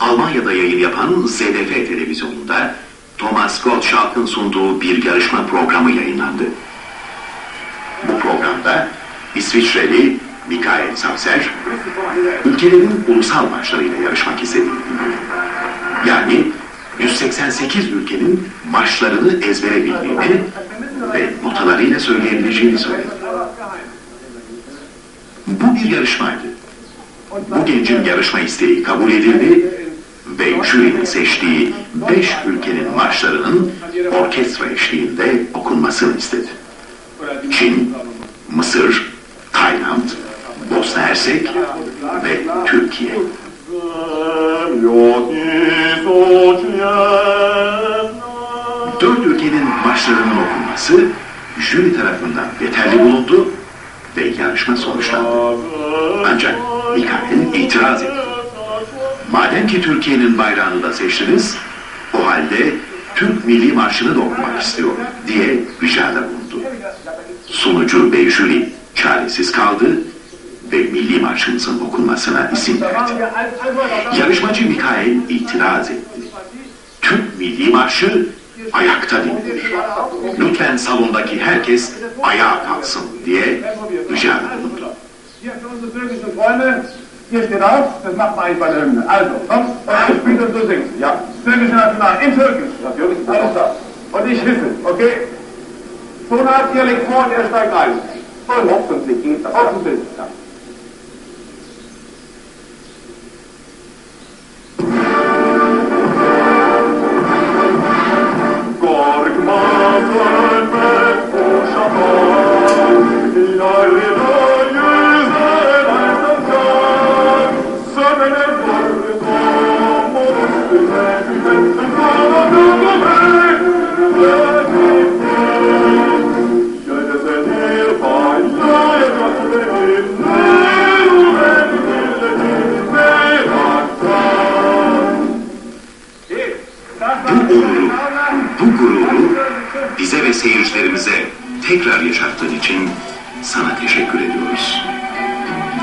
Almanya'da yayın yapan ZDF televizyonunda Thomas Gottschalk'ın sunduğu bir yarışma programı yayınlandı. Bu programda İsviçreli Mikael Sapser, ülkelerin ulusal maçlarıyla yarışmak istedi. Yani 188 ülkenin maçlarını ezbere bildiğini ve notalarıyla söyleyebileceğini söyledi. Bu bir yarışmaydı. Bu gencin yarışma isteği kabul edildi ve jürinin seçtiği beş ülkenin marşlarının orkestra eşliğinde okunmasını istedi. Çin, Mısır, Tayland, Bosna Hersek ve Türkiye. Dört ülkenin marşlarının okunması jüri tarafından yeterli bulundu ve yarışma sonuçlandı. Ancak Mikael itiraz etti. Madem ki Türkiye'nin bayrağını da seçtiniz, o halde Türk Milli Marşı'nı da okumak istiyorum diye ricada bulundu. Sunucu jüri çaresiz kaldı ve Milli Marşımızın okunmasına izin verdi. Yarışmacı Mikael itiraz etti. Türk Milli Marşı ayakta dinlenir. Lütfen salondaki herkes ayağa kalksın diye ricada bulundu. Hier steht auf, das macht man eigentlich bei der Hymne. Also, komm, und ich spiele und du singst. Ja. Türkische National, in Türkisch. Natürlich. Alles klar. Und ich wisse, okay? Tonart, ihr legt vor und er steigt ein. Und hoffentlich geht das. Hoffentlich, ja. Korkmaz ölmek boşamaz Yarına bu gururu bize ve seyircilerimize tekrar yaşattığın için sana teşekkür ediyoruz.